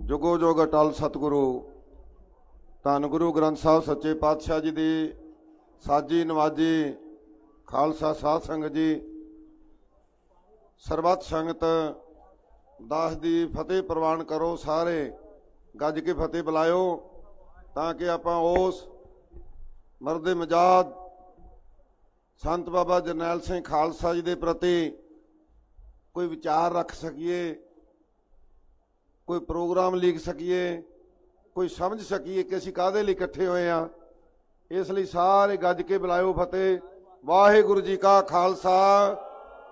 ਜੁਗੋ ਜੁਗ ਅਟਲ ਸਤਿਗੁਰੂ, ਧੰਨ ਗੁਰੂ ਗ੍ਰੰਥ ਸਾਹਿਬ ਸੱਚੇ ਪਾਤਸ਼ਾਹ ਜੀ ਦੀ ਸਾਜੀ ਨਵਾਜੀ ਖਾਲਸਾ ਸਾਧ ਸੰਗਤ ਜੀ, ਸਰਬੱਤ ਸੰਗਤ, ਦਾਸ ਦੀ ਫਤਿਹ ਪ੍ਰਵਾਨ ਕਰੋ ਸਾਰੇ, ਗੱਜ ਕੇ ਫਤਿਹ ਬੁਲਾਇਓ ਤਾਂ ਕਿ ਆਪਾਂ ਉਸ ਮਰਦੇ ਮਜਾਦ ਸੰਤ ਬਾਬਾ ਜਰਨੈਲ ਸਿੰਘ ਖਾਲਸਾ ਜੀ ਦੇ ਪ੍ਰਤੀ ਕੋਈ ਵਿਚਾਰ ਰੱਖ ਸਕੀਏ। ਕੋਈ ਪ੍ਰੋਗਰਾਮ ਲਿਖ ਸਕੀਏ, ਕੋਈ ਸਮਝ ਸਕੀਏ ਕਿ ਅਸੀਂ ਕਾਹਦੇ ਲਈ ਇਕੱਠੇ ਹੋਏ ਆ ਇਸ ਲਈ ਸਾਰੇ ਗੱਜ ਕੇ ਬੁਲਾਇਓ ਫਤਿਹ। ਵਾਹਿਗੁਰੂ ਜੀ ਕਾ ਖਾਲਸਾ,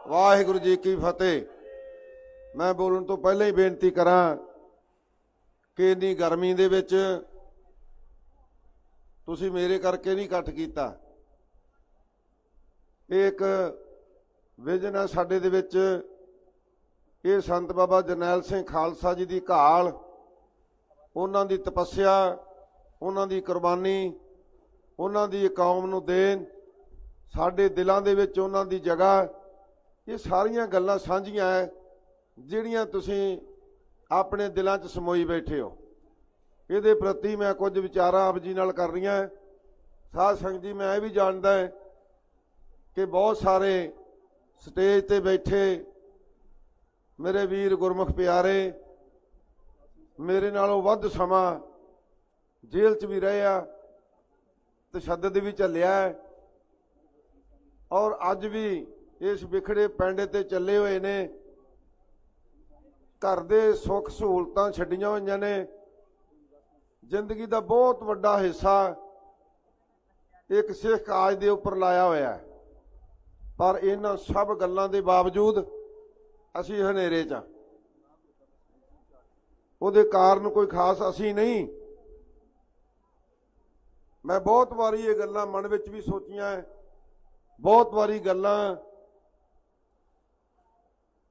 ਵਾਹਿਗੁਰੂ ਜੀ ਕੀ ਫਤਿਹ। ਮੈਂ ਬੋਲਣ ਤੋਂ ਪਹਿਲਾਂ ਹੀ ਬੇਨਤੀ ਕਰਾਂ ਕਿ ਇੰਨੀ ਗਰਮੀ ਦੇ ਵਿੱਚ ਤੁਸੀਂ ਮੇਰੇ ਕਰਕੇ ਨਹੀਂ ਇਕੱਠ ਕੀਤਾ। ਇਹ ਇੱਕ ਵਿਜਨ ਹੈ ਸਾਡੇ ਦੇ ਵਿੱਚ ਇਹ ਸੰਤ ਬਾਬਾ ਜਰਨੈਲ ਸਿੰਘ ਖਾਲਸਾ ਜੀ ਦੀ ਘਾਲ, ਉਹਨਾਂ ਦੀ ਤਪੱਸਿਆ, ਉਹਨਾਂ ਦੀ ਕੁਰਬਾਨੀ, ਉਹਨਾਂ ਦੀ ਕੌਮ ਨੂੰ ਦੇਣ, ਸਾਡੇ ਦਿਲਾਂ ਦੇ ਵਿੱਚ ਉਹਨਾਂ ਦੀ ਜਗ੍ਹਾ, ਇਹ ਸਾਰੀਆਂ ਗੱਲਾਂ ਸਾਂਝੀਆਂ ਹੈ ਜਿਹੜੀਆਂ ਤੁਸੀਂ ਆਪਣੇ ਦਿਲਾਂ 'ਚ ਸਮੋਈ ਬੈਠੇ ਹੋ। ਇਹਦੇ ਪ੍ਰਤੀ ਮੈਂ ਕੁਝ ਵਿਚਾਰਾਂ ਆਪ ਜੀ ਨਾਲ ਕਰ ਰਹੀਆਂ। ਸਾਧ ਸੰਗਤ ਜੀ, ਮੈਂ ਇਹ ਵੀ ਜਾਣਦਾ ਹੈ ਕਿ ਬਹੁਤ ਸਾਰੇ ਸਟੇਜ ਤੇ ਬੈਠੇ ਮੇਰੇ ਵੀਰ ਗੁਰਮੁਖ ਪਿਆਰੇ, ਮੇਰੇ ਨਾਲੋਂ ਵੱਧ ਸਮਾਂ ਜੇਲ੍ਹ 'ਚ ਵੀ ਰਹੇ ਆ, ਤਸ਼ੱਦਦ ਵੀ ਚੱਲਿਆ ਹੈ। ਔਰ ਅੱਜ ਵੀ ਇਸ ਵਿਖੜੇ ਪੈਂਡੇ ਤੇ ਚੱਲੇ ਹੋਏ ਨੇ। ਘਰ ਦੇ ਸੁੱਖ ਸਹੂਲਤਾਂ ਛੱਡੀਆਂ ਹੋਈਆਂ ਨੇ। ਜ਼ਿੰਦਗੀ ਦਾ ਬਹੁਤ ਵੱਡਾ ਹਿੱਸਾ ਇੱਕ ਸਿੱਖ ਕਾਜ ਦੇ ਉੱਪਰ ਲਾਇਆ ਹੋਇਆ ਪਰ ਇਹਨਾਂ ਸਭ ਗੱਲਾਂ ਦੇ ਬਾਵਜੂਦ ਅਸੀਂ ਹਨੇਰੇ 'ਚ ਹਾਂ। ਉਹਦੇ ਕਾਰਨ ਕੋਈ ਖਾਸ ਅਸੀਂ ਨਹੀਂ ਮੈਂ ਬਹੁਤ ਵਾਰੀ ਇਹ ਗੱਲਾਂ ਮਨ ਵਿੱਚ ਵੀ ਸੋਚੀਆਂ ਹੈ। ਬਹੁਤ ਵਾਰੀ ਗੱਲਾਂ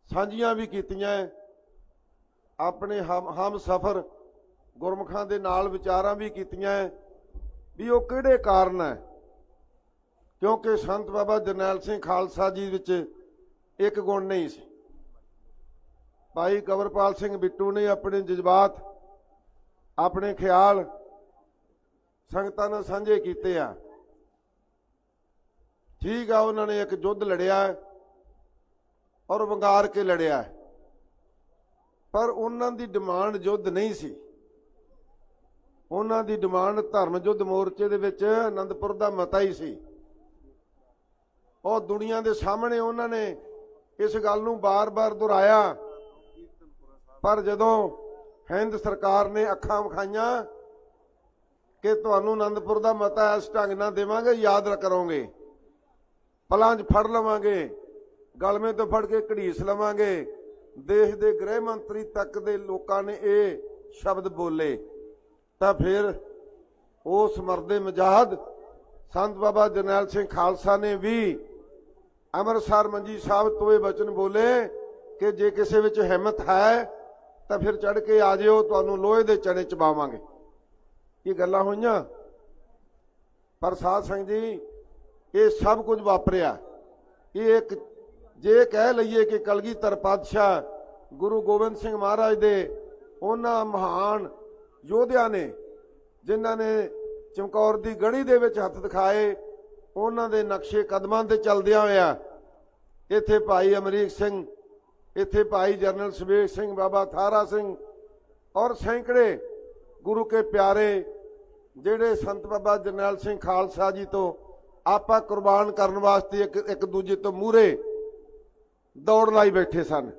ਸਾਂਝੀਆਂ ਵੀ ਕੀਤੀਆਂ ਆਪਣੇ ਹਮ ਹਮ ਸਫਰ ਗੁਰਮੁਖਾਂ ਦੇ ਨਾਲ ਵਿਚਾਰਾਂ ਵੀ ਕੀਤੀਆਂ ਹੈ ਵੀ ਉਹ ਕਿਹੜੇ ਕਾਰਨ ਹੈ ਕਿਉਂਕਿ ਸੰਤ ਬਾਬਾ ਜਰਨੈਲ ਸਿੰਘ ਖਾਲਸਾ ਜੀ ਵਿੱਚ ਇੱਕ ਗੁਣ ਨਹੀਂ ਸੀ ਭਾਈ ਕਵਰਪਾਲ ਸਿੰਘ ਬਿੱਟੂ ਨੇ ਆਪਣੇ ਜਜ਼ਬਾਤ, ਆਪਣੇ ਖਿਆਲ ਸੰਗਤਾਂ ਨਾਲ ਸਾਂਝੇ ਕੀਤੇ ਆ। ਠੀਕ ਆ, ਉਹਨਾਂ ਨੇ ਇੱਕ ਯੁੱਧ ਲੜਿਆ ਔਰ ਵੰਗਾਰ ਕੇ ਲੜਿਆ ਪਰ ਉਹਨਾਂ ਦੀ ਡਿਮਾਂਡ ਯੁੱਧ ਨਹੀਂ ਸੀ। ਉਹਨਾਂ ਦੀ ਡਿਮਾਂਡ ਧਰਮ ਯੁੱਧ ਮੋਰਚੇ ਦੇ ਵਿੱਚ ਆਨੰਦਪੁਰ ਦਾ ਮਤਾ ਹੀ ਸੀ। ਉਹ ਦੁਨੀਆ ਦੇ ਸਾਹਮਣੇ ਉਹਨਾਂ ਨੇ ਇਸ ਗੱਲ ਨੂੰ ਬਾਰ-ਬਾਰ ਦੁਹਰਾਇਆ ਪਰ ਜਦੋਂ ਹਿੰਦ ਸਰਕਾਰ ਨੇ ਅੱਖਾਂ ਵਿਖਾਈਆਂ ਕਿ ਤੁਹਾਨੂੰ ਆਨੰਦਪੁਰ ਦਾ ਮਤਾ ਇਸ ਢੰਗ ਨਾਲ ਦੇਵਾਂਗੇ, ਯਾਦ ਕਰੋਗੇ, ਪਲਾਂ 'ਚ ਫੜ ਲਵਾਂਗੇ ਗਲਮੇ ਤੋਂ ਫੜ ਕੇ ਘੜੀਸ ਲਵਾਂਗੇ, ਦੇਸ਼ ਦੇ ਗ੍ਰਹਿ ਮੰਤਰੀ ਤੱਕ ਦੇ ਲੋਕਾਂ ਨੇ ਇਹ ਸ਼ਬਦ ਬੋਲੇ, ਤਾਂ ਫਿਰ ਉਸ ਮਰਦੇ ਮਜਾਹਦ ਸੰਤ ਬਾਬਾ ਜਰਨੈਲ ਸਿੰਘ ਖਾਲਸਾ ਨੇ ਵੀ ਅੰਮ੍ਰਿਤਸਰ ਮੰਜੀ ਸਾਹਿਬ ਤੋਂ ਇਹ ਬਚਨ ਬੋਲੇ ਕਿ ਜੇ ਕਿਸੇ ਵਿੱਚ ਹਿੰਮਤ ਹੈ ਤਾਂ ਫਿਰ ਚੜ ਕੇ ਆ ਜਿਓ, ਤੁਹਾਨੂੰ ਲੋਹੇ ਦੇ ਚਣੇ ਚਬਾਵਾਂਗੇ। ਇਹ ਗੱਲਾਂ ਹੋਈਆਂ? ਪਰ ਸਾਧ ਸੰਗਤ ਜੀ, ਇਹ ਸਭ ਕੁਝ ਵਾਪਰਿਆ। ਇਹ ਇੱਕ, ਜੇ ਕਹਿ ਲਈਏ ਕਿ ਕਲਗੀਧਰ ਪਾਤਸ਼ਾਹ ਗੁਰੂ ਗੋਬਿੰਦ ਸਿੰਘ ਮਹਾਰਾਜ ਦੇ ਉਹਨਾਂ ਮਹਾਨ ਯੋਧਿਆਂ ਨੇ, ਜਿਨ੍ਹਾਂ ਨੇ ਚਮਕੌਰ ਦੀ ਗੜੀ ਦੇ ਵਿੱਚ ਹੱਥ ਦਿਖਾਏ, ਉਹਨਾਂ ਦੇ ਨਕਸ਼ੇ ਕਦਮਾਂ ਤੇ ਚੱਲਦਿਆਂ ਹੋਇਆ, ਇੱਥੇ ਭਾਈ ਅਮਰੀਕ ਸਿੰਘ ਇੱਥੇ ਭਾਈ ਜਰਨਲ ਸੁਬੇਗ ਸਿੰਘ, ਬਾਬਾ ਥਾਰਾ ਸਿੰਘ ਔਰ ਸੈਂਕੜੇ ਗੁਰੂ ਕੇ ਪਿਆਰੇ ਜਿਹੜੇ ਸੰਤ ਬਾਬਾ ਜਰਨੈਲ ਸਿੰਘ ਖਾਲਸਾ ਜੀ ਤੋਂ ਆਪਾਂ ਕੁਰਬਾਨ ਕਰਨ ਵਾਸਤੇ ਇੱਕ ਇੱਕ ਦੂਜੇ ਤੋਂ ਮੂਹਰੇ ਦੌੜ ਲਾਈ ਬੈਠੇ ਸਨ।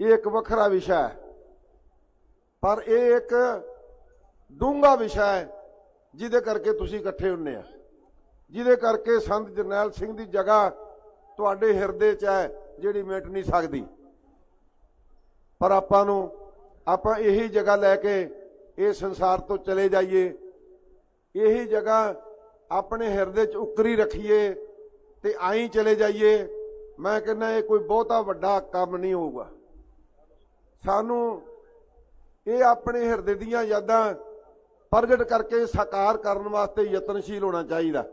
ਇਹ ਇੱਕ ਵੱਖਰਾ ਵਿਸ਼ਾ ਹੈ। ਪਰ ਇਹ ਇੱਕ ਡੂੰਘਾ ਵਿਸ਼ਾ ਹੈ ਜਿਹਦੇ ਕਰਕੇ ਤੁਸੀਂ ਇਕੱਠੇ ਹੁੰਨੇ ਆ। ਜਿਹਦੇ ਕਰਕੇ ਸੰਤ ਜਰਨੈਲ ਸਿੰਘ ਦੀ ਜਗ੍ਹਾ ਤੁਹਾਡੇ ਹਿਰਦੇ 'ਚ ਹੈ। ਜਿਹੜੀ ਮਿਟ ਨਹੀਂ ਸਕਦੀ। ਪਰ ਆਪਾਂ ਨੂੰ, ਆਪਾਂ ਇਹੀ ਜਗ੍ਹਾ ਲੈ ਕੇ ਇਹ ਸੰਸਾਰ ਤੋਂ ਚਲੇ ਜਾਈਏ। ਇਹੀ ਜਗ੍ਹਾ ਆਪਣੇ ਹਿਰਦੇ 'ਚ ਉਕਰੀ ਰੱਖੀਏ ਤੇ ਆਈ ਚਲੇ ਜਾਈਏ। ਮੈਂ ਕਹਿੰਦਾ ਇਹ ਕੋਈ ਬਹੁਤਾ ਵੱਡਾ ਕੰਮ ਨਹੀਂ ਹੋਊਗਾ। ਸਾਨੂੰ ਇਹ ਆਪਣੇ ਹਿਰਦੇ ਦੀਆਂ ਯਾਦਾਂ ਪ੍ਰਗਟ ਕਰਕੇ ਸਾਕਾਰ ਕਰਨ ਵਾਸਤੇ ਯਤਨਸ਼ੀਲ ਹੋਣਾ ਚਾਹੀਦਾ।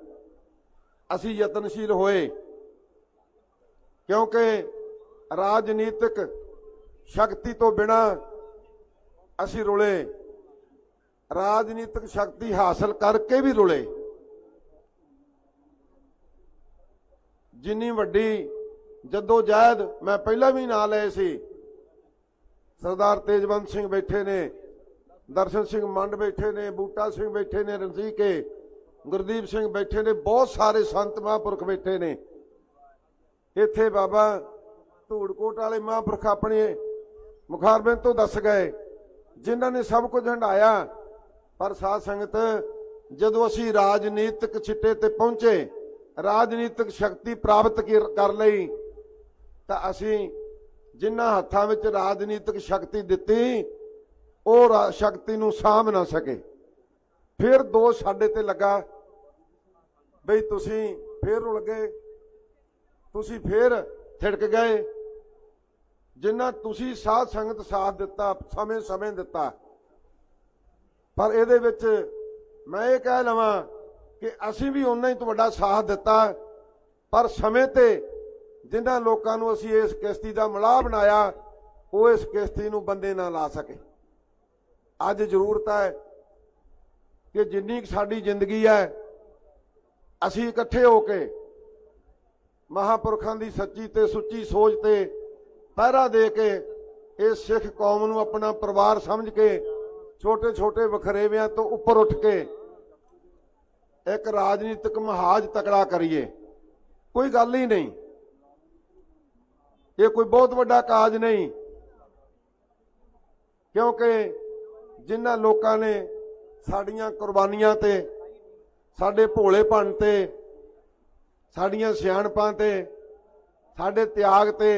ਅਸੀਂ ਯਤਨਸ਼ੀਲ ਹੋਏ ਕਿਉਂਕਿ ਰਾਜਨੀਤਿਕ ਸ਼ਕਤੀ ਤੋਂ ਬਿਨਾ ਅਸੀਂ ਰੁਲੇ। ਰਾਜਨੀਤਿਕ ਸ਼ਕਤੀ ਹਾਸਲ ਕਰਕੇ ਵੀ ਰੁਲੇ। ਜਿੰਨੀ ਵੱਡੀ ਜਦੋਂ ਜਹਿਦ ਮੈਂ ਪਹਿਲਾਂ ਵੀ ਨਾਂ ਲਏ ਸੀ, ਸਰਦਾਰ ਤੇਜਵੰਤ ਸਿੰਘ ਬੈਠੇ ਨੇ, ਦਰਸ਼ਨ ਸਿੰਘ ਮੰਡ ਬੈਠੇ ਨੇ, ਬੂਟਾ ਸਿੰਘ ਬੈਠੇ ਨੇ ਰਣਜੀਕੇ ਗੁਰਦੀਪ ਸਿੰਘ ਬੈਠੇ ਨੇ, ਬਹੁਤ ਸਾਰੇ ਸੰਤ ਮਹਾਂਪੁਰਖ ਬੈਠੇ ਨੇ। ਇੱਥੇ ਬਾਬਾ ਧੂੜਕੋਟ ਵਾਲੇ ਮਹਾਂਪੁਰਖ ਆਪਣੇ ਮੁਖਾਰਬਿੰਦ ਤੋਂ ਦੱਸ ਗਏ, ਜਿਨ੍ਹਾਂ ਨੇ ਸਭ ਕੁਝ ਹੰਡਾਇਆ ਪਰ ਸਾਧ ਸੰਗਤ, ਜਦੋਂ ਅਸੀਂ ਰਾਜਨੀਤਿਕ ਛਿੱਟੇ ਤੇ ਪਹੁੰਚੇ, ਰਾਜਨੀਤਿਕ ਸ਼ਕਤੀ ਪ੍ਰਾਪਤ ਕਰ ਲਈ, ਤਾਂ ਅਸੀਂ ਜਿਨ੍ਹਾਂ ਹੱਥਾਂ ਵਿੱਚ ਰਾਜਨੀਤਿਕ ਸ਼ਕਤੀ ਦਿੱਤੀ, ਉਹ ਰਾ- ਸ਼ਕਤੀ ਨੂੰ ਸਾਂਭ ਨਾ ਸਕੇ। ਫਿਰ ਦੋਸ਼ ਸਾਡੇ ਤੇ ਲੱਗਾ, ਬਈ ਤੁਸੀਂ ਫਿਰ ਰੁਲ ਗਏ। ਤੁਸੀਂ ਫੇਰ ਥਿੜਕ ਗਏ। ਜਿੰਨਾ ਤੁਸੀਂ ਸਾਧ ਸੰਗਤ ਸਾਥ ਦਿੱਤਾ, ਸਮੇਂ ਸਮੇਂ ਦਿੱਤਾ। ਪਰ ਇਹਦੇ ਵਿੱਚ ਮੈਂ ਇਹ ਕਹਿ ਲਵਾਂ ਕਿ ਅਸੀਂ ਵੀ ਉਨਾ ਹੀ ਤੁਹਾਡਾ ਸਾਥ ਦਿੱਤਾ। ਪਰ ਸਮੇਂ ਤੇ ਜਿਨ੍ਹਾਂ ਲੋਕਾਂ ਨੂੰ ਅਸੀਂ ਇਸ ਕਿਸ਼ਤੀ ਦਾ ਮਲਾਹ ਬਣਾਇਆ, ਉਹ ਇਸ ਕਿਸ਼ਤੀ ਨੂੰ ਬੰਦੇ ਨਾ ਲਾ ਸਕੇ। ਅੱਜ ਜ਼ਰੂਰਤ ਹੈ ਕਿ ਜਿੰਨੀ ਕੁ ਸਾਡੀ ਜ਼ਿੰਦਗੀ ਹੈ, ਅਸੀਂ ਇਕੱਠੇ ਹੋ ਕੇ ਮਹਾਪੁਰਖਾਂ ਦੀ ਸੱਚੀ ਤੇ ਸੁੱਚੀ ਸੋਚ ਤੇ ਪਹਿਰਾ ਦੇ ਕੇ ਇਹ ਸਿੱਖ ਕੌਮ ਨੂੰ ਆਪਣਾ ਪਰਿਵਾਰ ਸਮਝ ਕੇ ਛੋਟੇ ਛੋਟੇ ਵਖਰੇਵਿਆਂ ਤੋਂ ਉੱਪਰ ਉੱਠ ਕੇ ਇੱਕ ਰਾਜਨੀਤਿਕ ਮਹਾਜ ਤਕੜਾ ਕਰੀਏ। ਕੋਈ ਗੱਲ ਹੀ ਨਹੀਂ। ਇਹ ਕੋਈ ਬਹੁਤ ਵੱਡਾ ਕਾਜ ਨਹੀਂ। ਕਿਉਂਕਿ ਜਿਨ੍ਹਾਂ ਲੋਕਾਂ ਨੇ ਸਾਡੀਆਂ ਕੁਰਬਾਨੀਆਂ ਤੇ, ਸਾਡੇ ਭੋਲੇਪਣ ਤੇ ਸਾਡੀਆਂ ਸਿਆਣਪਾਂ ਤੇ, ਸਾਡੇ ਤਿਆਗ ਤੇ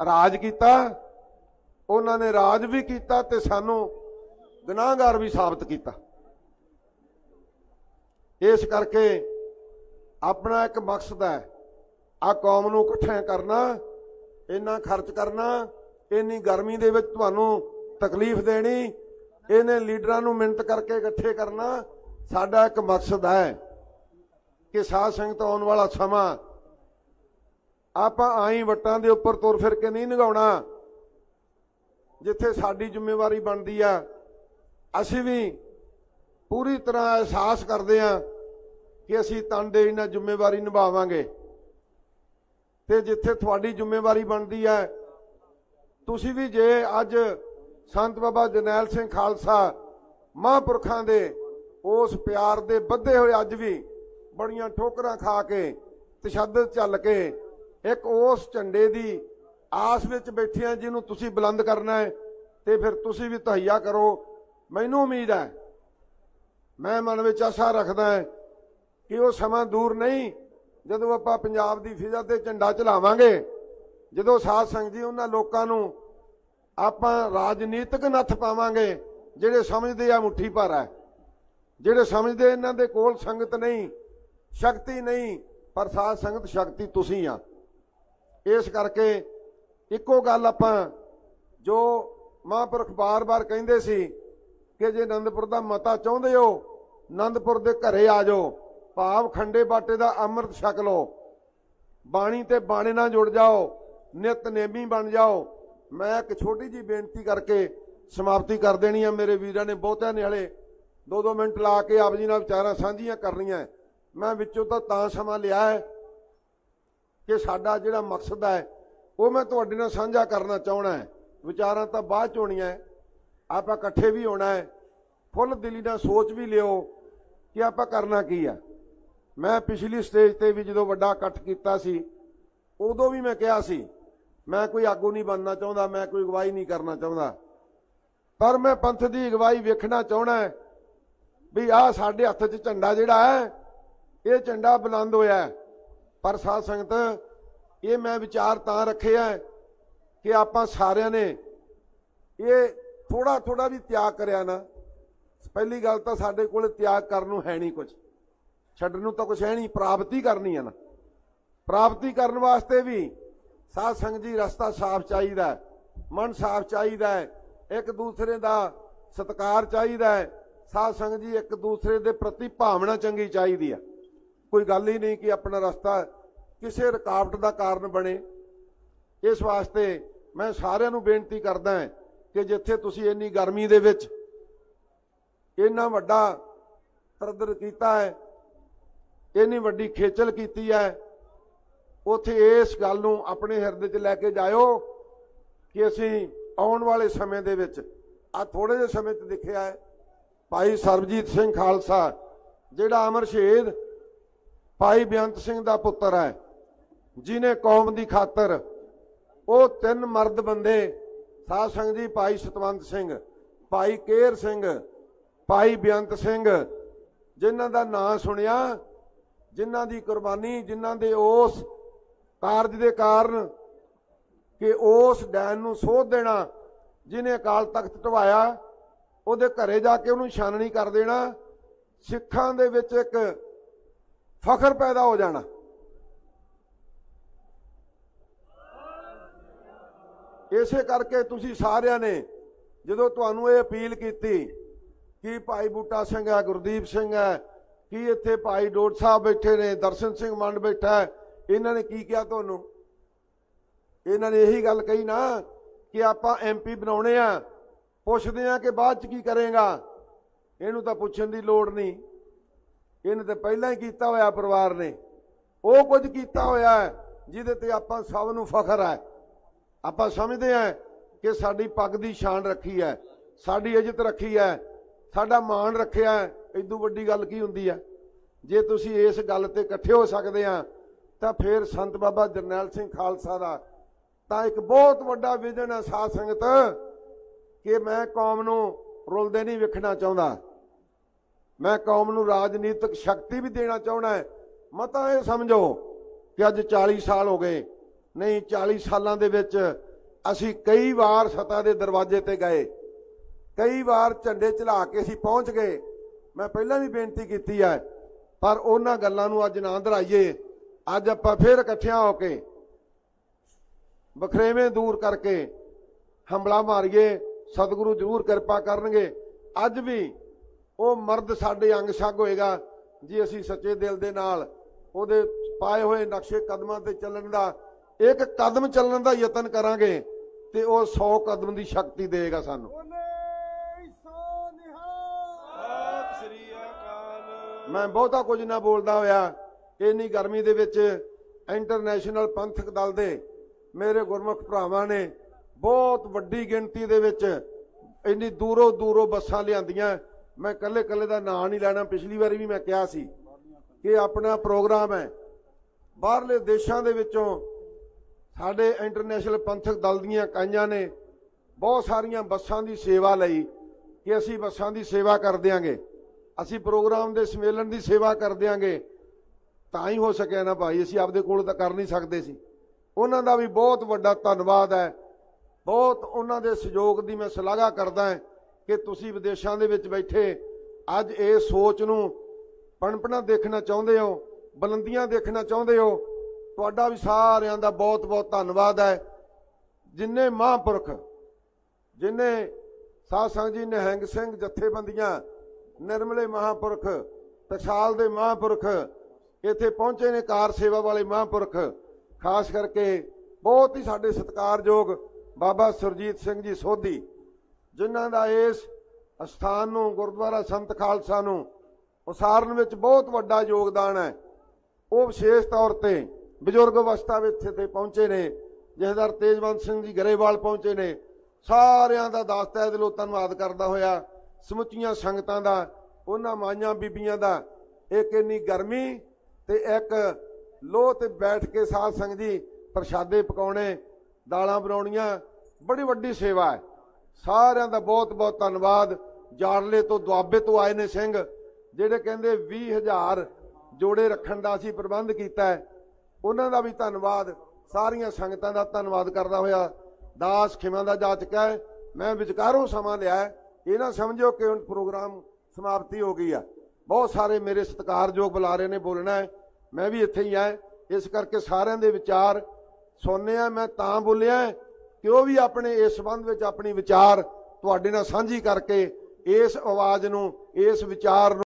ਰਾਜ ਕੀਤਾ, ਉਹਨਾਂ ਨੇ ਰਾਜ ਵੀ ਕੀਤਾ ਤੇ ਸਾਨੂੰ ਗੁਨਾਹਗਾਰ ਵੀ ਸਾਬਤ ਕੀਤਾ। ਇਸ ਕਰਕੇ ਆਪਣਾ ਇੱਕ ਮਕਸਦ ਹੈ ਆ ਕੌਮ ਨੂੰ ਇਕੱਠਿਆਂ ਕਰਨਾ, ਇੰਨਾ ਖਰਚ ਕਰਨਾ, ਇੰਨੀ ਗਰਮੀ ਦੇ ਵਿੱਚ ਤੁਹਾਨੂੰ ਤਕਲੀਫ ਦੇਣੀ, ਇਹਨੇ ਲੀਡਰਾਂ ਨੂੰ ਮਿਹਨਤ ਕਰਕੇ ਇਕੱਠੇ ਕਰਨਾ, ਸਾਡਾ ਇੱਕ ਮਕਸਦ ਹੈ। ਕਿ ਸਾਧ ਸੰਗਤ ਆਉਣ ਵਾਲਾ ਸਮਾਂ ਆਪਾਂ ਆਈ ਵਟਾਂ ਦੇ ਉੱਪਰ ਤੁਰ ਫਿਰ ਕੇ ਨਹੀਂ ਨਗਾਉਣਾ, ਜਿੱਥੇ ਸਾਡੀ ਜ਼ਿੰਮੇਵਾਰੀ ਬਣਦੀ ਆ। ਅਸੀਂ ਵੀ ਪੂਰੀ ਤਰ੍ਹਾਂ ਅਹਿਸਾਸ ਕਰਦੇ ਆ ਕਿ ਅਸੀਂ ਤਨਦੇਹੀ ਨਾਲ ਜ਼ਿੰਮੇਵਾਰੀ ਨਿਭਾਵਾਂਗੇ। ਤੇ ਜਿੱਥੇ ਤੁਹਾਡੀ ਜ਼ਿੰਮੇਵਾਰੀ ਬਣਦੀ ਹੈ ਤੁਸੀਂ ਵੀ ਜੇ ਅੱਜ ਸੰਤ ਬਾਬਾ ਜਰਨੈਲ ਸਿੰਘ ਖਾਲਸਾ ਮਹਾਂਪੁਰਖਾਂ ਦੇ ਉਸ ਪਿਆਰ ਦੇ ਬੱਧੇ ਹੋਏ ਅੱਜ ਵੀ ਬੜੀਆਂ ਠੋਕਰਾਂ ਖਾ ਕੇ ਤਸ਼ੱਦਦ ਚੱਲ ਕੇ ਇੱਕ ਉਸ ਝੰਡੇ ਦੀ ਆਸ ਵਿੱਚ ਬੈਠੇ ਆ ਜਿਹਨੂੰ ਤੁਸੀਂ ਬੁਲੰਦ ਕਰਨਾ ਹੈ ਤੇ ਫਿਰ ਤੁਸੀਂ ਵੀ ਤਹਈਆ ਕਰੋ। ਮੈਨੂੰ ਉਮੀਦ ਹੈ, ਮੈਂ ਮਨ ਵਿੱਚ ਆਸਾ ਰੱਖਦਾ ਹਾਂ ਕਿ ਉਹ ਸਮਾਂ ਦੂਰ ਨਹੀਂ, ਜਦੋਂ ਆਪਾਂ ਪੰਜਾਬ ਦੀ ਫਿਜ਼ਾ ਤੇ ਝੰਡਾ ਚਲਾਵਾਂਗੇ, ਜਦੋਂ ਸਾਧ ਸੰਗਤ ਜੀ ਉਹਨਾਂ ਲੋਕਾਂ ਨੂੰ ਆਪਾਂ ਰਾਜਨੀਤਿਕ ਨੱਥ ਪਾਵਾਂਗੇ ਜਿਹੜੇ ਸਮਝਦੇ ਆ ਮੁੱਠੀ ਭਰ ਹੈ, ਜਿਹੜੇ ਸਮਝਦੇ ਇਹਨਾਂ ਦੇ ਕੋਲ ਸੰਗਤ ਨਹੀਂ ਸ਼ਕਤੀ ਨਹੀਂ, ਪਰ ਸਾਧ ਸੰਗਤ ਸ਼ਕਤੀ ਤੁਸੀਂ ਆ। ਇਸ ਕਰਕੇ ਇੱਕੋ ਗੱਲ ਆਪਾਂ ਜੋ ਮਹਾਂਪੁਰਖ ਬਾਰ-ਬਾਰ ਕਹਿੰਦੇ ਸੀ ਕਿ ਜੇ ਆਨੰਦਪੁਰ ਦਾ ਮਤਾ ਚਾਹੁੰਦੇ ਹੋ ਆਨੰਦਪੁਰ ਦੇ ਘਰੇ ਆ ਜਾਓ, ਭਾਵ ਖੰਡੇ ਬਾਟੇ ਦਾ ਅੰਮ੍ਰਿਤ ਛਕ ਲਓ, ਬਾਣੀ ਤੇ ਬਾਣੇ ਨਾਲ ਜੁੜ ਜਾਓ ਨਿਤਨੇਮੀ ਬਣ ਜਾਓ। ਮੈਂ ਇੱਕ ਛੋਟੀ ਜੀ ਬੇਨਤੀ ਕਰਕੇ ਸਮਾਪਤੀ ਕਰ ਦੇਣੀ ਆ। ਮੇਰੇ ਵੀਰਾਂ ਨੇ ਬਹੁਤਿਆਂ ਨੇ ਹਲੇ ਦੋ ਦੋ ਮਿੰਟ ਲਾ ਕੇ ਆਪ ਜੀ ਨਾਲ ਵਿਚਾਰਾਂ ਸਾਂਝੀਆਂ ਕਰਨੀਆਂ। ਮੈਂ ਵਿੱਚੋਂ ਤਾਂ ਤਾਂ ਸਮਾਂ ਲਿਆ ਹੈ ਕਿ ਸਾਡਾ ਜਿਹੜਾ ਮਕਸਦ ਹੈ, ਉਹ ਮੈਂ ਤੁਹਾਡੇ ਨਾਲ ਸਾਂਝਾ ਕਰਨਾ ਚਾਹਣਾ ਹੈ। ਵਿਚਾਰਾਂ ਤਾਂ ਬਾਅਦ ਚ ਹੋਣੀਆਂ ਹੈ। ਆਪਾਂ ਇਕੱਠੇ ਵੀ ਹੋਣਾ ਹੈ। ਫੁੱਲ ਦਿਲੀ ਨਾਲ ਸੋਚ ਵੀ ਲਿਓ ਕਿ ਆਪਾਂ ਕਰਨਾ ਕੀ ਆ। ਮੈਂ ਪਿਛਲੀ ਸਟੇਜ ਤੇ ਵੀ ਜਦੋਂ ਵੱਡਾ ਇਕੱਠ ਕੀਤਾ ਸੀ, ਉਦੋਂ ਵੀ ਮੈਂ ਕਿਹਾ ਸੀ, ਮੈਂ ਕੋਈ ਆਗੂ ਨਹੀਂ ਬਣਨਾ ਚਾਹੁੰਦਾ, ਮੈਂ ਕੋਈ ਅਗਵਾਈ ਨਹੀਂ ਕਰਨਾ ਚਾਹੁੰਦਾ। ਪਰ ਮੈਂ ਪੰਥ ਦੀ ਅਗਵਾਈ ਵੇਖਣਾ ਚਾਹਣਾ ਵੀ ਆਹ ਸਾਡੇ ਹੱਥ 'ਚ ਝੰਡਾ ਜਿਹੜਾ ਹੈ ਇਹ ਝੰਡਾ ਬੁਲੰਦ ਹੋਇਆ ਪਰ ਸਾਧ ਸੰਗਤ, ਇਹ ਮੈਂ ਵਿਚਾਰ ਤਾਂ ਰੱਖਿਆ ਕਿ ਆਪਾਂ ਸਾਰਿਆਂ ਨੇ ਇਹ ਥੋੜਾ ਥੋੜਾ ਵੀ ਤਿਆਗ ਕਰਿਆ ਨਾ। ਪਹਿਲੀ ਗੱਲ ਤਾਂ ਸਾਡੇ ਕੋਲ ਤਿਆਗ ਕਰਨ ਨੂੰ ਹੈ ਨਹੀਂ ਕੁਝ। ਛੱਡਣ ਨੂੰ ਤਾਂ ਕੁਝ ਹੈ ਨਹੀਂ, ਪ੍ਰਾਪਤੀ ਕਰਨੀ ਹੈ ਨਾ। ਪ੍ਰਾਪਤੀ ਕਰਨ ਵਾਸਤੇ ਵੀ ਸਾਧ ਸੰਗਤ ਜੀ ਰਸਤਾ ਸਾਫ਼ ਚਾਹੀਦਾ ਮਨ ਸਾਫ਼ ਚਾਹੀਦਾ ਇੱਕ ਦੂਸਰੇ ਦਾ ਸਤਿਕਾਰ ਚਾਹੀਦਾ ਹੈ। ਸਾਧ ਸੰਗਤ ਜੀ ਇੱਕ ਦੂਸਰੇ ਦੇ ਪ੍ਰਤੀ ਭਾਵਨਾ ਚੰਗੀ ਚਾਹੀਦੀ ਹੈ। ਕੋਈ ਗੱਲ ਹੀ ਨਹੀਂ ਕਿ ਆਪਣਾ ਰਸਤਾ ਕਿਸੇ ਰੁਕਾਵਟ ਦਾ ਕਾਰਨ ਬਣੇ। ਇਸ ਵਾਸਤੇ ਮੈਂ ਸਾਰਿਆਂ ਨੂੰ ਬੇਨਤੀ ਕਰਦਾ ਹਾਂ ਕਿ ਜਿੱਥੇ ਤੁਸੀਂ ਇੰਨੀ ਗਰਮੀ ਦੇ ਵਿੱਚ ਇੰਨਾ ਵੱਡਾ ਤਰਦਰ ਕੀਤਾ ਹੈ, ਇੰਨੀ ਵੱਡੀ ਖੇਚਲ ਕੀਤੀ ਹੈ, ਉਥੇ ਇਸ ਗੱਲ ਨੂੰ ਆਪਣੇ ਹਿਰਦੇ 'ਚ ਲੈ ਕੇ ਜਾਇਓ ਕਿ ਅਸੀਂ ਆਉਣ ਵਾਲੇ ਸਮੇਂ ਦੇ ਵਿੱਚ, ਆ ਥੋੜੇ ਜਿਹੇ ਸਮੇਂ 'ਚ ਦੇਖਿਆ ਹੈ, ਭਾਈ ਸਰਬਜੀਤ ਸਿੰਘ ਖਾਲਸਾ, ਜਿਹੜਾ ਅਮਰ ਸ਼ਹੀਦ ਭਾਈ ਬੇਅੰਤ ਸਿੰਘ ਦਾ ਪੁੱਤਰ ਹੈ ਜਿਨੇ ਕੌਮ ਦੀ ਖਾਤਰ ਉਹ ਤਿੰਨ ਮਰਦ ਬੰਦੇ, ਸਾਧ ਸੰਗਤ ਜੀ, ਭਾਈ ਸਤਵੰਤ ਸਿੰਘ, ਭਾਈ ਕੇਰ ਸਿੰਘ, ਭਾਈ ਬੇਅੰਤ ਸਿੰਘ, ਜਿਨ੍ਹਾਂ ਦਾ ਨਾਂ ਸੁਣਿਆ, ਜਿਨ੍ਹਾਂ ਦੀ ਕੁਰਬਾਨੀ, ਜਿਨ੍ਹਾਂ ਦੇ ਉਸ ਕਾਰਜ ਦੇ ਕਾਰਨ ਕਿ ਉਸ ਡੈਨ ਨੂੰ ਸੋਧ ਦੇਣਾ ਜਿਨੇ ਅਕਾਲ ਤਖਤ ਢਵਾਇਆ, ਉਹਦੇ ਘਰੇ ਜਾ ਕੇ ਉਹਨੂੰ ਛਾਨਣੀ ਕਰ ਦੇਣਾ, ਸਿੱਖਾਂ ਦੇ ਵਿੱਚ ਇੱਕ ਫਖਰ ਪੈਦਾ ਹੋ ਜਾਣਾ। ਇਸੇ ਕਰਕੇ ਤੁਸੀਂ ਸਾਰਿਆਂ ਨੇ ਜਦੋਂ ਤੁਹਾਨੂੰ ਇਹ ਅਪੀਲ ਕੀਤੀ ਕਿ ਭਾਈ ਬੂਟਾ ਸਿੰਘ ਹੈ, ਗੁਰਦੀਪ ਸਿੰਘ ਹੈ, ਕੀ ਇੱਥੇ ਭਾਈ ਡੋਟ ਸਾਹਿਬ ਬੈਠੇ ਨੇ, ਦਰਸ਼ਨ ਸਿੰਘ ਮੰਡ ਬੈਠਾ ਇਹਨਾਂ ਨੇ ਕੀ ਕਿਹਾ ਤੁਹਾਨੂੰ? ਇਹਨਾਂ ਨੇ ਇਹੀ ਗੱਲ ਕਹੀ ਨਾ ਕਿ ਆਪਾਂ ਐਮਪੀ ਬਣਾਉਣੇ ਆ, ਪੁੱਛਦੇ ਆ ਕਿ ਬਾਅਦ ਚ ਕੀ ਕਰੇਗਾ? ਇਹਨੂੰ ਤਾਂ ਪੁੱਛਣ ਦੀ ਲੋੜ ਨਹੀਂ। ਇਹਨੇ ਤਾਂ ਪਹਿਲਾਂ ਹੀ ਕੀਤਾ ਹੋਇਆ ਪਰਿਵਾਰ ਨੇ। ਉਹ ਕੁਝ ਕੀਤਾ ਹੋਇਆ ਹੈ, ਜਿਹਦੇ ਤੇ ਆਪਾਂ ਸਭ ਨੂੰ ਫਖਰ ਹੈ। ਆਪਾਂ ਸਮਝਦੇ ਹਾਂ ਕਿ ਸਾਡੀ ਪੱਗ ਦੀ ਸ਼ਾਨ ਰੱਖੀ ਹੈ, ਸਾਡੀ ਇੱਜ਼ਤ ਰੱਖੀ ਹੈ, ਸਾਡਾ ਮਾਣ ਰੱਖਿਆ ਹੈ। ਵੱਡੀ ਗੱਲ ਕੀ ਹੁੰਦੀ ਹੈ? ਜੇ ਤੁਸੀਂ ਇਸ ਗੱਲ ਤੇ ਇਕੱਠੇ ਹੋ ਸਕਦੇ ਆ ਤਾਂ ਫਿਰ ਸੰਤ ਬਾਬਾ ਜਰਨੈਲ ਸਿੰਘ ਖਾਲਸਾ ਦਾ ਤਾਂ ਇੱਕ ਬਹੁਤ ਵੱਡਾ ਵਿਜ਼ਨ ਹੈ ਸਾਧ ਸੰਗਤ, ਕਿ ਮੈਂ ਕੌਮ ਨੂੰ ਰੁਲਦੇ ਨਹੀਂ ਵੇਖਣਾ ਚਾਹੁੰਦਾ। ਮੈਂ ਕੌਮ ਨੂੰ ਰਾਜਨੀਤਿਕ ਸ਼ਕਤੀ ਵੀ ਦੇਣਾ ਚਾਹੁੰਦਾ ਮਤਾ ਇਹ ਸਮਝੋ ਕਿ ਅੱਜ 40 ਸਾਲ ਹੋ ਗਏ। ਨਹੀਂ 40 ਸਾਲਾਂ ਦੇ ਵਿੱਚ ਅਸੀਂ ਕਈ ਵਾਰ ਸਤਾ ਦੇ ਦਰਵਾਜ਼ੇ ਤੇ ਗਏ। ਕਈ ਵਾਰ ਝੰਡੇ ਚਲਾ ਕੇ ਅਸੀਂ ਪਹੁੰਚ ਗਏ। ਮੈਂ ਪਹਿਲਾਂ ਵੀ ਬੇਨਤੀ ਕੀਤੀ ਹੈ, ਪਰ ਉਹਨਾਂ ਗੱਲਾਂ ਨੂੰ ਅੱਜ ਨਾ ਦਰਾਈਏ ਅੱਜ ਆਪਾਂ ਫੇਰ ਇਕੱਠਿਆਂ ਹੋ ਕੇ ਬਖਰੇਵੇਂ ਦੂਰ ਕਰਕੇ ਹਮਲਾ ਮਾਰੀਏ। ਸਤਿਗੁਰੂ ਜ਼ਰੂਰ ਕਿਰਪਾ ਕਰਨਗੇ। ਅੱਜ ਵੀ ਉਹ ਮਰਦ ਸਾਡੇ ਅੰਗ ਸੰਗ ਹੋਏਗਾ ਜੇ ਅਸੀਂ ਸੱਚੇ ਦਿਲ ਦੇ ਨਾਲ ਉਹਦੇ ਪਾਏ ਹੋਏ ਨਕਸ਼ੇ ਕਦਮਾਂ ਤੇ ਚੱਲਣ ਦਾ ਇੱਕ ਕਦਮ ਚੱਲਣ ਦਾ ਯਤਨ ਕਰਾਂਗੇ ਤੇ ਉਹ 100 ਕਦਮ ਦੀ ਸ਼ਕਤੀ ਦੇਗਾ ਸਾਨੂੰ। ਬੋਲੇ ਸੋ ਨਿਹਾਲ। ਸਤਿ ਸ੍ਰੀ ਅਕਾਲ। ਮੈਂ ਬਹੁਤਾ ਕੁਝ ਨਾ ਬੋਲਦਾ ਹੋਇਆ ਇੰਨੀ ਗਰਮੀ ਦੇ ਵਿੱਚ ਇੰਟਰਨੈਸ਼ਨਲ ਪੰਥਕ ਦਲ ਦੇ ਮੇਰੇ ਗੁਰਮੁਖ ਭਰਾਵਾਂ ਨੇ ਬਹੁਤ ਵੱਡੀ ਗਿਣਤੀ ਦੇ ਵਿੱਚ ਇੰਨੀ ਦੂਰੋਂ ਦੂਰੋਂ ਬੱਸਾਂ ਲਿਆਂਦੀਆਂ। ਮੈਂ ਕੱਲੇ ਕੱਲੇ ਦਾ ਨਾਂ ਨਹੀਂ ਲੈਣਾ, ਪਿਛਲੀ ਵਾਰੀ ਵੀ ਮੈਂ ਕਿਹਾ ਸੀ ਕਿ ਆਪਣਾ ਪ੍ਰੋਗਰਾਮ ਹੈ। ਬਾਹਰਲੇ ਦੇਸ਼ਾਂ ਦੇ ਵਿੱਚੋਂ ਸਾਡੇ ਇੰਟਰਨੈਸ਼ਨਲ ਪੰਥਕ ਦਲ ਦੀਆਂ ਇਕਾਈਆਂ ਨੇ ਬਹੁਤ ਸਾਰੀਆਂ ਬੱਸਾਂ ਦੀ ਸੇਵਾ ਲਈ ਕਿ ਅਸੀਂ ਬੱਸਾਂ ਦੀ ਸੇਵਾ ਕਰ ਦਿਆਂਗੇ। ਅਸੀਂ ਪ੍ਰੋਗਰਾਮ ਦੇ ਸੰਮੇਲਨ ਦੀ ਸੇਵਾ ਕਰ ਦਿਆਂਗੇ। ਤਾਂ ਹੀ ਹੋ ਸਕਿਆ ਨਾ ਭਾਈ, ਅਸੀਂ ਆਪਦੇ ਕੋਲ ਤਾਂ ਕਰ ਨਹੀਂ ਸਕਦੇ ਸੀ। ਉਹਨਾਂ ਦਾ ਵੀ ਬਹੁਤ ਵੱਡਾ ਧੰਨਵਾਦ ਹੈ। ਬਹੁਤ ਉਹਨਾਂ ਦੇ ਸਹਿਯੋਗ ਦੀ ਮੈਂ ਸ਼ਲਾਘਾ ਕਰਦਾ ਹਾਂ। ਕਿ ਤੁਸੀਂ ਵਿਦੇਸ਼ਾਂ ਦੇ ਵਿੱਚ ਬੈਠੇ ਅੱਜ ਇਹ ਸੋਚ ਨੂੰ ਪਣਪਣਾ ਦੇਖਣਾ ਚਾਹੁੰਦੇ ਹੋ, ਬੁਲੰਦੀਆਂ ਦੇਖਣਾ ਚਾਹੁੰਦੇ ਹੋ, ਤੁਹਾਡਾ ਵੀ ਸਾਰਿਆਂ ਦਾ ਬਹੁਤ ਬਹੁਤ ਧੰਨਵਾਦ ਹੈ। ਜਿੰਨੇ ਮਹਾਂਪੁਰਖ, ਜਿੰਨੇ ਸਾਧ ਸੰਗਤ ਜੀ, ਨਿਹੰਗ ਸਿੰਘ ਜਥੇਬੰਦੀਆਂ, ਨਿਰਮਲੇ ਮਹਾਂਪੁਰਖ ਟਕਸਾਲ ਦੇ ਮਹਾਂਪੁਰਖ, ਇੱਥੇ ਪਹੁੰਚੇ ਨੇ ਕਾਰ ਸੇਵਾ ਵਾਲੇ ਮਹਾਂਪੁਰਖ, ਖਾਸ ਕਰਕੇ ਬਹੁਤ ਹੀ ਸਾਡੇ ਸਤਿਕਾਰਯੋਗ ਬਾਬਾ ਸੁਰਜੀਤ ਸਿੰਘ ਜੀ ਸੋਧੀ ਜਿਨ੍ਹਾਂ ਦਾ ਇਸ ਅਸਥਾਨ ਨੂੰ, ਗੁਰਦੁਆਰਾ ਸੰਤ ਖਾਲਸਾ ਨੂੰ ਉਸਾਰਨ ਵਿੱਚ ਬਹੁਤ ਵੱਡਾ ਯੋਗਦਾਨ ਹੈ। ਉਹ ਵਿਸ਼ੇਸ਼ ਤੌਰ ਤੇ ਬਜ਼ੁਰਗ ਅਵਸਥਾ ਵਿੱਚ ਇੱਥੇ ਪਹੁੰਚੇ ਨੇ ਜਹਦਰ ਤੇਜਵੰਤ ਸਿੰਘ ਜੀ ਗਰੇਵਾਲ ਪਹੁੰਚੇ ਨੇ। ਸਾਰਿਆਂ ਦਾ ਦਾਸ ਤਹਿ ਦਿਲੋਂ ਧੰਨਵਾਦ ਕਰਦਾ ਹੋਇਆ। ਸਮੁੱਚੀਆਂ ਸੰਗਤਾਂ ਦਾ, ਉਹਨਾਂ ਮਾਈਆਂ ਬੀਬੀਆਂ ਦਾ। ਇੱਕ ਇੰਨੀ ਗਰਮੀ ਤੇ ਇੱਕ ਲੋਹ ਤੇ ਬੈਠ ਕੇ ਸਾਧ ਸੰਗਤ ਜੀ ਪ੍ਰਸ਼ਾਦੇ ਪਕਾਉਣੇ, ਦਾਲਾਂ ਬਣਾਉਣੀਆਂ, ਬੜੀ ਵੱਡੀ ਸੇਵਾ ਹੈ। ਸਾਰਿਆਂ ਦਾ ਬਹੁਤ ਬਹੁਤ ਧੰਨਵਾਦ। ਜਾੜਲੇ ਤੋਂ ਦੁਆਬੇ ਤੋਂ ਆਏ ਨੇ ਸਿੰਘ, ਜਿਹੜੇ ਕਹਿੰਦੇ 20000 ਜੋੜੇ ਰੱਖਣ ਦਾ ਅਸੀਂ ਪ੍ਰਬੰਧ ਕੀਤਾ ਹੈ। ਉਹਨਾਂ ਦਾ ਵੀ ਧੰਨਵਾਦ। ਸਾਰੀਆਂ ਸੰਗਤਾਂ ਦਾ ਧੰਨਵਾਦ ਕਰਦਾ ਹੋਇਆ। ਦਾਸ ਖਿਮਾਂ ਦਾ ਜਾ ਚੁੱਕਾ ਹੈ। ਮੈਂ ਵਿਚਕਾਰੋਂ ਸਮਾਂ ਲਿਆ ਇਹ ਨਾ ਸਮਝੋ ਕਿ ਹੁਣ ਪ੍ਰੋਗਰਾਮ ਸਮਾਪਤੀ ਹੋ ਗਈ ਆ। ਬਹੁਤ ਸਾਰੇ ਮੇਰੇ ਸਤਿਕਾਰਯੋਗ ਬੁਲਾਰੇ ਨੇ, ਬੋਲਣਾ ਹੈ। ਮੈਂ ਵੀ ਇੱਥੇ ਹੀ ਆ। ਇਸ ਕਰਕੇ ਸਾਰਿਆਂ ਦੇ ਵਿਚਾਰ ਸੁਣਨੇ ਆ। ਮੈਂ ਤਾਂ ਬੋਲਿਆ ਹੈ। ਕਿ ਉਹ ਵੀ ਆਪਣੇ ਇਸ ਸੰਬੰਧ ਵਿੱਚ ਆਪਣੀ ਵਿਚਾਰ ਤੁਹਾਡੇ ਨਾਲ ਸਾਂਝੀ ਕਰਕੇ ਇਸ ਆਵਾਜ਼ ਨੂੰ, ਇਸ ਵਿਚਾਰ ਨੂੰ